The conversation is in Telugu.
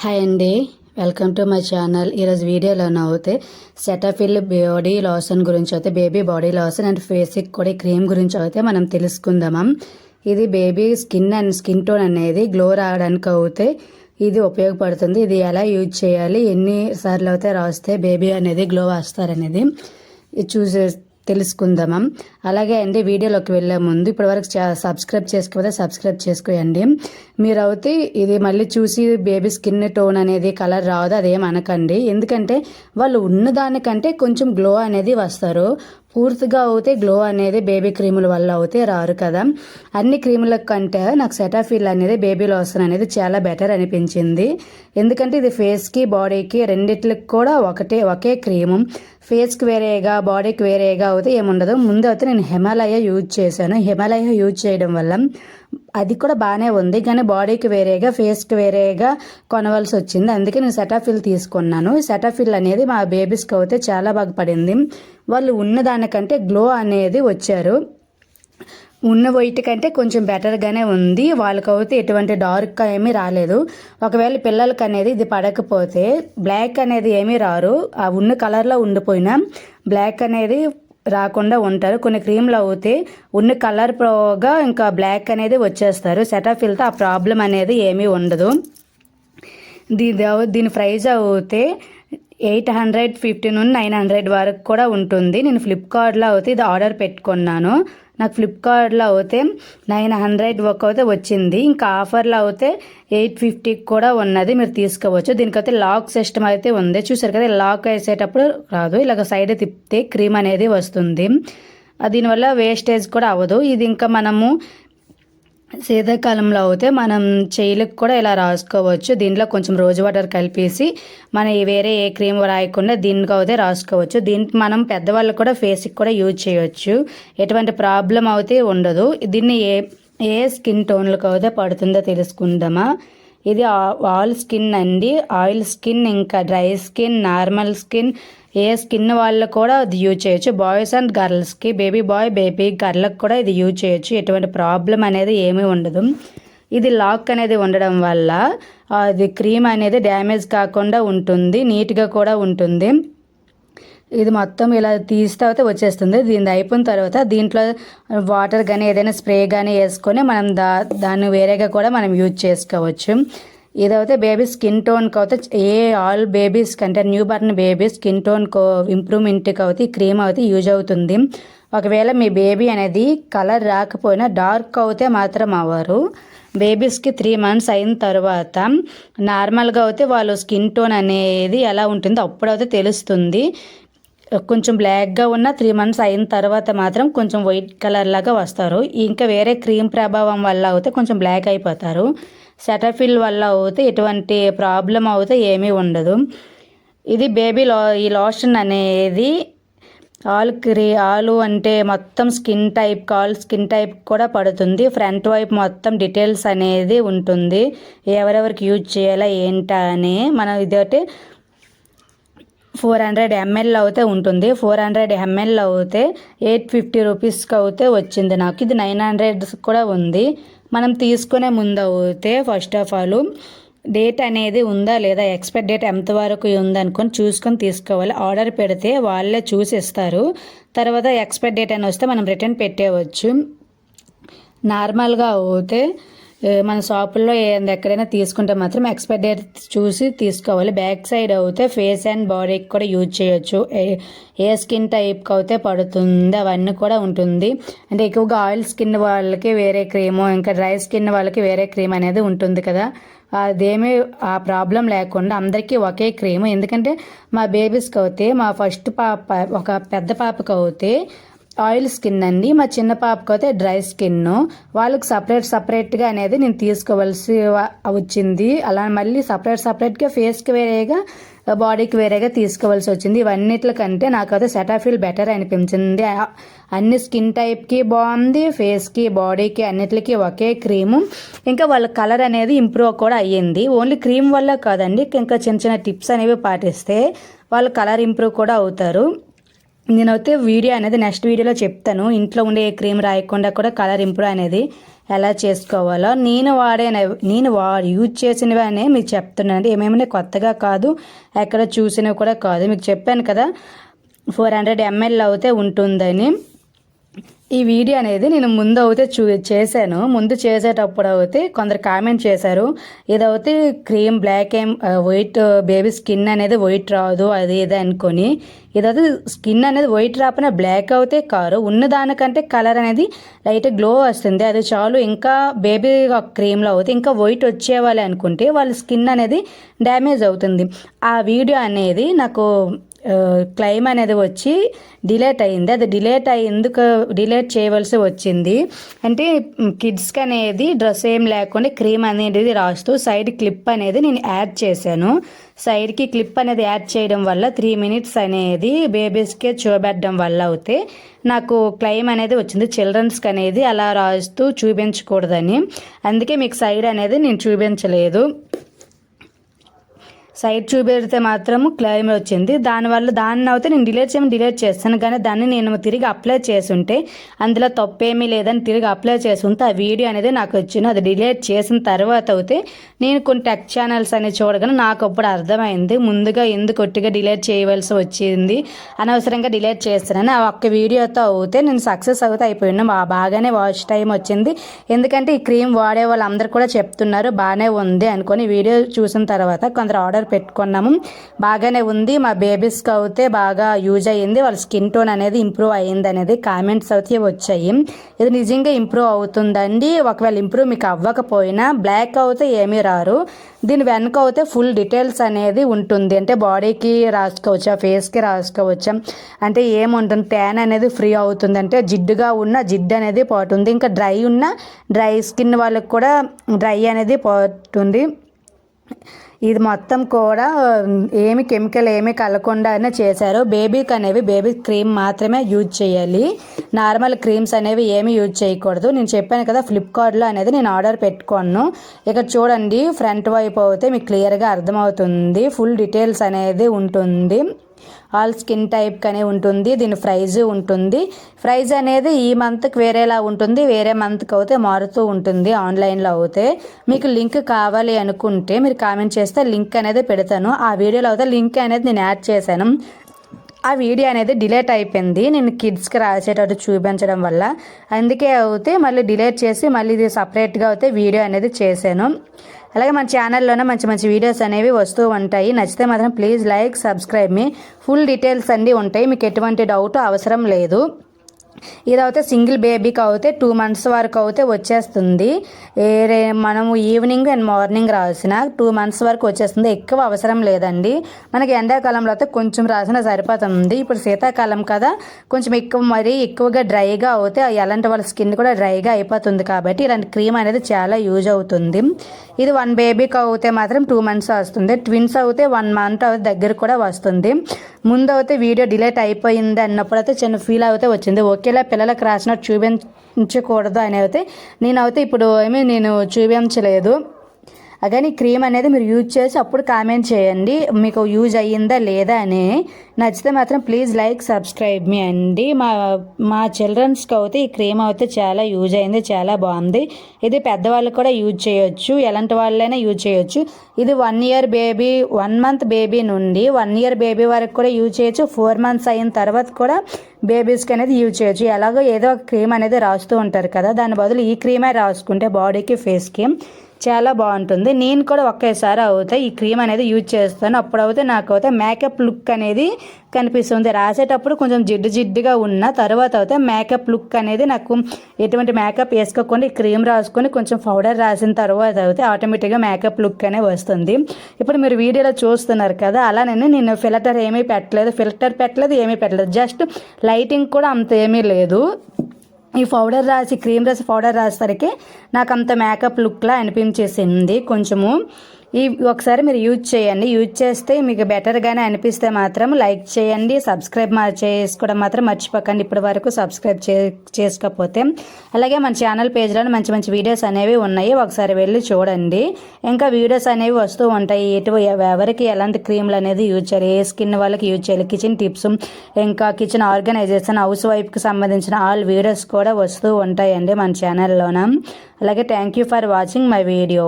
హాయ్ అండి. Welcome to my channel. ఈరోజు వీడియోలో అయితే సెటఫిల్ బాడీ లోషన్ గురించి అయితే బేబీ బాడీ లోషన్ అండ్ ఫేస్కి కూడా క్రీమ్ గురించి అయితే మనం తెలుసుకుందామా? ఇది baby skin and skin tone అనేది గ్లో రావడానికి అయితే ఇది ఉపయోగపడుతుంది. ఇది ఎలా యూజ్ చేయాలి? ఎన్ని సార్లు అయితే రాస్తే బేబీ అనేది గ్లో వస్తారనేది. ఇది చూసే తెలుసుకుందామా? అలాగే అండి వీడియోలోకి వెళ్ళే ముందు ఇప్పటివరకు సబ్స్క్రైబ్ చేసుకోకపోతే సబ్స్క్రైబ్ చేసుకోండి మీరు అయితే ఇది మళ్ళీ చూసి బేబీ స్కిన్ టోన్ అనేది కలర్ రాదు అదేం అనకండి. ఎందుకంటే వాళ్ళు ఉన్నదానికంటే కొంచెం గ్లో అనేది వస్తారు. పూర్తిగా అవుతే గ్లో అనేది బేబీ క్రీముల వల్ల అవుతే రారు కదా. అన్ని క్రీముల కంటే నాకు సెటాఫిల్ అనేది బేబీ లోషన్ అనేది చాలా బెటర్ అనిపించింది. ఎందుకంటే ఇది ఫేస్కి బాడీకి రెండిట్లకి కూడా ఒకటే ఒకే క్రీము ఫేస్కి వేరేగా బాడీకి వేరేగా అయితే ఏముండదు. ముందు అయితే నేను హిమాలయ యూజ్ చేశాను. హిమాలయ యూజ్ చేయడం వల్ల అది కూడా బాగానే ఉంది కానీ బాడీకి వేరేగా ఫేస్కి వేరేగా కొనవలసి వచ్చింది అందుకే నేను సెటాఫిల్ తీసుకున్నాను. సెటాఫిల్ అనేది మా బేబీస్కి అయితే చాలా బాగా పడింది. వాళ్ళు ఉన్న దానికంటే గ్లో అనేది వచ్చారు. ఉన్న వైట్ కంటే కొంచెం బెటర్గానే ఉంది. వాళ్ళకైతే ఎటువంటి డార్క్ ఏమీ రాలేదు. ఒకవేళ పిల్లలకి అనేది ఇది పడకపోతే బ్లాక్ అనేది ఏమీ రారు. ఆ ఉన్న కలర్లో ఉండిపోయినా బ్లాక్ అనేది రాకుండా ఉంటారు. కొన్ని క్రీమ్లు అవుతే ఉన్న కలర్ ప్రోగా ఇంకా బ్లాక్ అనేది వచ్చేస్తారు. సెటాఫిల్తో ఆ ప్రాబ్లం అనేది ఏమీ ఉండదు. దీని దీని ప్రైజ్ అవుతే ఎయిట్ హండ్రెడ్ ఫిఫ్టీ నుండి నైన్ హండ్రెడ్ వరకు కూడా ఉంటుంది. నేను ఫ్లిప్కార్ట్లో అయితే ఇది ఆర్డర్ పెట్టుకున్నాను. నాకు ఫ్లిప్కార్ట్లో అయితే నైన్ హండ్రెడ్ ఒక అయితే వచ్చింది. ఇంకా ఆఫర్లో అయితే ఎయిట్ ఫిఫ్టీకి కూడా ఉన్నది. మీరు తీసుకోవచ్చు. దీనికైతే లాక్ సిస్టమ్ అయితే ఉంది. చూసారు కదా లాక్ వేసేటప్పుడు రాదు. ఇలాగ సైడ్ తిప్పితే క్రీమ్ అనేది వస్తుంది. దీనివల్ల వేస్టేజ్ కూడా అవ్వదు. ఇది ఇంకా మనము శీతాకాలంలో అయితే మనం చేయిలకు కూడా ఇలా రాసుకోవచ్చు. దీంట్లో కొంచెం రోజు వాటర్ కలిపేసి మన వేరే ఏ క్రీమ్ రాయకుండా దీనికి అయితే రాసుకోవచ్చు. దీనికి మనం పెద్దవాళ్ళు కూడా ఫేస్కి కూడా యూజ్ చేయవచ్చు ఎటువంటి ప్రాబ్లం అయితే ఉండదు. దీన్ని ఏ ఏ స్కిన్ టోన్లకు అయితే పడుతుందో తెలుసుకుందామా. ఇది ఆల్ స్కిన్ అండి. ఆయిల్ స్కిన్ ఇంకా డ్రై స్కిన్ నార్మల్ స్కిన్ ఏ స్కిన్ వాళ్ళకు కూడా అది యూజ్ చేయొచ్చు. బాయ్స్ అండ్ గర్ల్స్కి బేబీ బాయ్ బేబీ గర్ల్కి కూడా ఇది యూజ్ చేయొచ్చు. ఎటువంటి ప్రాబ్లం అనేది ఏమీ ఉండదు. ఇది లాక్ అనేది ఉండడం వల్ల అది క్రీమ్ అనేది డ్యామేజ్ కాకుండా ఉంటుంది నీట్గా కూడా ఉంటుంది. ఇది మొత్తం ఇలా తీస్తే అయితే వచ్చేస్తుంది. దీని అయిపోయిన తర్వాత దీంట్లో వాటర్ కానీ ఏదైనా స్ప్రే కానీ వేసుకొని మనం దా దాన్ని వేరేగా కూడా మనం యూజ్ చేసుకోవచ్చు. ఇదైతే బేబీ స్కిన్ టోన్కి అయితే ఏ ఆల్ బేబీస్ అంటే new born baby skin tone ఇంప్రూవ్మెంట్కి అయితే ఈ క్రీమ్ అయితే యూజ్ అవుతుంది. ఒకవేళ మీ బేబీ అనేది కలర్ రాకపోయినా డార్క్ అయితే మాత్రం అవ్వరు. బేబీస్కి త్రీ మంత్స్ అయిన తర్వాత నార్మల్గా అయితే వాళ్ళు స్కిన్ టోన్ అనేది ఎలా ఉంటుందో అప్పుడైతే తెలుస్తుంది. కొంచెం బ్లాక్గా ఉన్న త్రీ మంత్స్ అయిన తర్వాత మాత్రం కొంచెం వైట్ కలర్ లాగా వస్తారు. ఇంకా వేరే క్రీమ్ ప్రభావం వల్ల అయితే కొంచెం బ్లాక్ అయిపోతారు. సెటఫిల్ వల్ల అయితే ఎటువంటి ప్రాబ్లం అయితే ఏమీ ఉండదు. ఇది బేబీ లో ఈ లోషన్ అనేది ఆల్ క్రీ ఆలు అంటే మొత్తం స్కిన్ టైప్ కాల్ స్కిన్ టైప్ కూడా పడుతుంది. ఫ్రంట్ వైపు మొత్తం డీటెయిల్స్ అనేది ఉంటుంది. ఎవరెవరికి యూజ్ చేయాలా ఏంటా అని మనం ఇదొకటి ఫోర్ హండ్రెడ్ ఎంఎల్ అయితే ఉంటుంది. ఫోర్ హండ్రెడ్ ఎంఎల్ అయితే ఎయిట్ ఫిఫ్టీ రూపీస్కి అయితే వచ్చింది నాకు. ఇది నైన్ హండ్రెడ్ కూడా ఉంది. మనం తీసుకునే ముందు అయితే ఫస్ట్ ఆఫ్ ఆల్ డేట్ అనేది ఉందా లేదా ఎక్స్పైర్ డేట్ ఎంతవరకు ఉందనుకొని చూసుకొని తీసుకోవాలి. ఆర్డర్ పెడితే వాళ్ళే చూసి ఇస్తారు తర్వాత ఎక్స్పైర్ డేట్ అని వస్తే మనం రిటర్న్ పెట్టేవచ్చు నార్మల్గా అయితే మన షాపుల్లో ఎక్కడైనా తీసుకుంటే మాత్రం ఎక్స్పైర్ డేట్ చూసి తీసుకోవాలి. బ్యాక్ సైడ్ అయితే ఫేస్ అండ్ బాడీకి కూడా యూజ్ చేయొచ్చు. ఏ స్కిన్ టైప్కి అయితే పడుతుంది అవన్నీ కూడా ఉంటుంది. అంటే ఎక్కువగా ఆయిల్ స్కిన్ వాళ్ళకి వేరే క్రీము ఇంకా డ్రై స్కిన్ వాళ్ళకి వేరే క్రీమ్ అనేది ఉంటుంది కదా. అదేమీ ఆ ప్రాబ్లం లేకుండా అందరికీ ఒకే క్రీమ్ ఎందుకంటే మా బేబీస్కి అయితే మా ఫస్ట్ పాప ఒక పెద్ద పాపకి అయితే ఆయిల్ స్కిన్ అండి. మా చిన్న పాపకు అయితే డ్రై స్కిన్ వాళ్ళకి సపరేట్ సపరేట్గా అనేది నేను తీసుకోవాల్సి వచ్చింది. అలా మళ్ళీ సపరేట్ సపరేట్గా ఫేస్కి వేరేగా బాడీకి వేరేగా తీసుకోవాల్సి వచ్చింది. ఇవన్నిటికంటే నాకైతే సెటాఫీల్ బెటర్ అనిపించింది. అన్ని స్కిన్ టైప్కి బాగుంది ఫేస్కి బాడీకి అన్నిటికి ఒకే క్రీము. ఇంకా వాళ్ళ కలర్ అనేది ఇంప్రూవ్ కూడా అయ్యింది. ఓన్లీ క్రీమ్ వల్ల కాదండి. ఇంకా చిన్న చిన్న టిప్స్ అనేవి పాటిస్తే వాళ్ళ కలర్ ఇంప్రూవ్ కూడా అవుతారు. నేనైతే వీడియో అనేది నెక్స్ట్ వీడియోలో చెప్తాను. ఇంట్లో ఉండే క్రీమ్ రాయకుండా కూడా కలర్ ఇంప్రూవ్ అనేది ఎలా చేసుకోవాలో నేను వాడే నేను వా యూజ్ చేసినవి అనే మీకు చెప్తున్నాను ఏమేమి కొత్తగా కాదు ఎక్కడ చూసినవి కూడా కాదు. మీకు చెప్పాను కదా ఫోర్ హండ్రెడ్ ఎంఎల్ అయితే ఉంటుందని. ఈ వీడియో అనేది నేను ముందు అయితే చూ చేశాను. ముందు చేసేటప్పుడు అయితే కొందరు కామెంట్ చేశారు. ఇదైతే క్రీమ్ బ్లాక్ ఏం వైట్ బేబీ స్కిన్ అనేది వైట్ రాదు అది ఇది అనుకొని. ఇదైతే స్కిన్ అనేది వైట్ రాకపోయినా బ్లాక్ అవుతే కారు. ఉన్న దానికంటే కలర్ అనేది లైట్ గ్లో వస్తుంది. అది చాలు ఇంకా బేబీ క్రీమ్లో అవుతే ఇంకా వైట్ వచ్చేవాలి అనుకుంటే వాళ్ళ స్కిన్ అనేది డ్యామేజ్ అవుతుంది. ఆ వీడియో అనేది నాకు క్లెయిమ్ అనేది వచ్చి డిలేట్ అయింది అది డిలేట్ అయ్యి ఎందుకు డిలేట్ చేయవలసి వచ్చింది. అంటే కిడ్స్కి అనేది డ్రెస్ ఏం లేకుండా క్రీమ్ అనేది రాస్తూ సైడ్ క్లిప్ అనేది నేను యాడ్ చేశాను. సైడ్కి క్లిప్ అనేది యాడ్ చేయడం వల్ల త్రీ మినిట్స్ అనేది బేబీస్కే చూపెట్టడం వల్ల అయితే నాకు క్లైమ్ అనేది వచ్చింది. చిల్డ్రన్స్కి అనేది అలా రాస్తూ చూపించకూడదని. అందుకే మీకు సైడ్ అనేది నేను చూపించలేదు. సైడ్ చూపెడితే మాత్రము క్లైమ్ వచ్చింది. దానివల్ల దాన్ని అయితే నేను డిలీట్ చేయమని డిలీట్ చేస్తాను. కానీ దాన్ని నేను తిరిగి అప్లై చేసుంటే అందులో తప్పేమీ లేదని తిరిగి అప్లై చేసుంటే ఆ వీడియో అనేది నాకు వచ్చింది. అది డిలీట్ చేసిన తర్వాత అయితే నేను కొన్ని టెక్ ఛానల్స్ అనేవి చూడగానే నాకు అప్పుడు అర్థమైంది. ముందుగా ఎందుకు ఒట్టిగా డిలీట్ చేయవలసి వచ్చింది? అనవసరంగా డిలీట్ చేస్తానని ఆ ఒక్క వీడియోతో అయితే నేను సక్సెస్ అవుతే అయిపోయినా బాగానే వాచ్ టైం వచ్చింది. ఎందుకంటే ఈ క్రీమ్ వాడే వాళ్ళందరూ కూడా చెప్తున్నారు బాగానే ఉంది అనుకొని వీడియో చూసిన తర్వాత కొందరు ఆర్డర్ పెట్టుకున్నాము. బాగానే ఉంది. మా బేబీస్కి అయితే బాగా యూజ్ అయ్యింది. వాళ్ళ స్కిన్ టోన్ అనేది ఇంప్రూవ్ అయ్యింది అనేది కామెంట్స్ అయితే వచ్చాయి. ఇది నిజంగా ఇంప్రూవ్ అవుతుందండి. ఒకవేళ ఇంప్రూవ్ మీకు అవ్వకపోయినా బ్లాక్ అయితే ఏమీ రారు. దీని వెనక అయితే ఫుల్ డీటెయిల్స్ అనేది ఉంటుంది. అంటే బాడీకి రాసుకోవచ్చా ఫేస్కి రాసుకోవచ్చా అంటే ఏముంటుంది ట్యాన్ అనేది ఫ్రీ అవుతుంది. అంటే జిడ్డుగా ఉన్న జిడ్డు అనేది పోతుంది ఇంకా డ్రై ఉన్న డ్రై స్కిన్ వాళ్ళకి కూడా డ్రై అనేది పోతుంది ఇది మొత్తం కూడా ఏమి కెమికల్ ఏమి కలగకుండానే చేశారు. బేబీకి అనేవి బేబీ క్రీమ్ మాత్రమే యూజ్ చేయాలి. నార్మల్ క్రీమ్స్ అనేవి ఏమి యూజ్ చేయకూడదు. నేను చెప్పాను కదా ఫ్లిప్కార్ట్లో అనేది నేను ఆర్డర్ పెట్టుకోను. ఇక్కడ చూడండి ఫ్రంట్ వైపు అయితే మీకు క్లియర్గా అర్థమవుతుంది. ఫుల్ డీటెయిల్స్ అనేది ఉంటుంది. ఆల్ స్కిన్ టైప్ కనే ఉంటుంది దీని ప్రైజ్ ఉంటుంది. ప్రైజ్ అనేది ఈ మంత్కి వేరేలా ఉంటుంది వేరే మంత్కి అయితే మారుతూ ఉంటుంది ఆన్లైన్లో అయితే. మీకు లింక్ కావాలి అనుకుంటే మీరు కామెంట్ చేస్తే లింక్ అనేది పెడతాను. ఆ వీడియోలో అయితే లింక్ అనేది నేను యాడ్ చేశాను. ఆ వీడియో అనేది డిలేట్ అయిపోయింది. నేను కిడ్స్కి రాసేటట్టు చూపించడం వల్ల. అందుకే అయితే మళ్ళీ డిలేట్ చేసి మళ్ళీ ఇది సపరేట్గా అయితే వీడియో అనేది చేశాను. అలాగే మన ఛానల్లోనే మంచి మంచి వీడియోస్ అనేవి వస్తూ ఉంటాయి. నచ్చితే మాత్రం ప్లీజ్ లైక్ సబ్స్క్రైబ్ మీ ఫుల్ డీటెయిల్స్ అన్నీ ఉంటాయి. మీకు ఎటువంటి డౌట్ అవసరం లేదు. ఇదైతే సింగిల్ బేబీకి అయితే టూ మంత్స్ వరకు అయితే వచ్చేస్తుంది. రే మనము ఈవినింగ్ అండ్ మార్నింగ్ రాసిన టూ మంత్స్ వరకు వచ్చేస్తుంది. ఎక్కువ అవసరం లేదండి. మనకి ఎండాకాలంలో అయితే కొంచెం రాసిన సరిపోతుంది. ఇప్పుడు శీతాకాలం కదా కొంచెం ఎక్కువ మరీ ఎక్కువగా డ్రైగా అవుతే ఎలాంటి వాళ్ళ స్కిన్ కూడా డ్రైగా అయిపోతుంది కాబట్టి ఇలాంటి క్రీమ్ అనేది చాలా యూజ్ అవుతుంది. ఇది వన్ బేబీకి అయితే మాత్రం టూ మంత్స్ వస్తుంది. ట్విన్స్ అయితే వన్ మంత్ దగ్గర కూడా వస్తుంది. ముందు అయితే వీడియో డిలేట్ అయిపోయింది అన్నప్పుడు అయితే చిన్న ఫీల్ అయితే వచ్చింది. ఒకేలా పిల్లలకు రాసినట్టు చూపించకూడదు అని అయితే నేనైతే ఇప్పుడు ఏమీ నేను చూపించలేదు. కానీ క్రీమ్ అనేది మీరు యూజ్ చేసి అప్పుడు కామెంట్ చేయండి. మీకు యూజ్ అయ్యిందా లేదా అని. నచ్చితే మాత్రం ప్లీజ్ లైక్ సబ్స్క్రైబ్ మీ అండి. మా మా చిల్డ్రన్స్కి అయితే ఈ క్రీమ్ అయితే చాలా యూజ్ అయింది చాలా బాగుంది. ఇది పెద్దవాళ్ళకి కూడా యూజ్ చేయొచ్చు ఎలాంటి వాళ్ళైనా యూజ్ చేయొచ్చు. ఇది one year baby one month baby నుండి వన్ ఇయర్ బేబీ వరకు కూడా యూజ్ చేయొచ్చు. ఫోర్ మంత్స్ అయిన తర్వాత కూడా బేబీస్కి అనేది యూజ్ చేయొచ్చు. ఎలాగో ఏదో ఒక క్రీమ్ అనేది రాస్తూ ఉంటారు కదా దాని బదులు ఈ క్రీమే రాసుకుంటే బాడీకి ఫేస్కి. చాలా బాగుంటుంది. నేను కూడా ఒకేసారి అవుతాయి ఈ క్రీమ్ అనేది యూజ్ చేస్తాను. అప్పుడు అయితే నాకు అయితే మేకప్ లుక్ అనేది కనిపిస్తుంది. రాసేటప్పుడు కొంచెం జిడ్డు జిడ్డుగా ఉన్న తర్వాత అయితే మేకప్ లుక్ అనేది నాకు ఎటువంటి మేకప్ వేసుకోకుండా ఈ క్రీమ్ రాసుకొని కొంచెం పౌడర్ రాసిన తర్వాత అయితే ఆటోమేటిక్గా మేకప్ లుక్ అనేది వస్తుంది. ఇప్పుడు మీరు వీడియోలో చూస్తున్నారు కదా అలానే నేను ఫిల్టర్ ఏమీ పెట్టలేదు. ఫిల్టర్ పెట్టలేదు ఏమీ పెట్టలేదు. జస్ట్ లైటింగ్ కూడా అంత ఏమీ లేదు. ఈ పౌడర్ రాసి క్రీమ్ రాసి పౌడర్ రాసేసరికి నాకు అంత మేకప్ లుక్లా అనిపించేసింది. కొంచెము ఈ ఒకసారి మీరు యూజ్ చేయండి. యూజ్ చేస్తే మీకు బెటర్గానే అనిపిస్తే మాత్రం లైక్ చేయండి. సబ్స్క్రైబ్ మా చేసుకోవడం మాత్రం మర్చిపోకండి. ఇప్పటి వరకు సబ్స్క్రైబ్ చే చేసుకోకపోతే. అలాగే మన ఛానల్ పేజ్లో మంచి మంచి వీడియోస్ అనేవి ఉన్నాయి. ఒకసారి వెళ్ళి చూడండి. ఇంకా వీడియోస్ అనేవి వస్తూ ఉంటాయి. ఎటు ఎవరికి ఎలాంటి క్రీమ్లు అనేది యూజ్ చేయాలి? ఏ స్కిన్ వాళ్ళకి యూజ్ చేయాలి? కిచెన్ టిప్స్ ఇంకా కిచెన్ ఆర్గనైజేషన్ హౌస్ వైఫ్కి సంబంధించిన ఆల్ వీడియోస్ కూడా వస్తూ ఉంటాయండి మన ఛానల్లోన అలాగే thank you for watching my video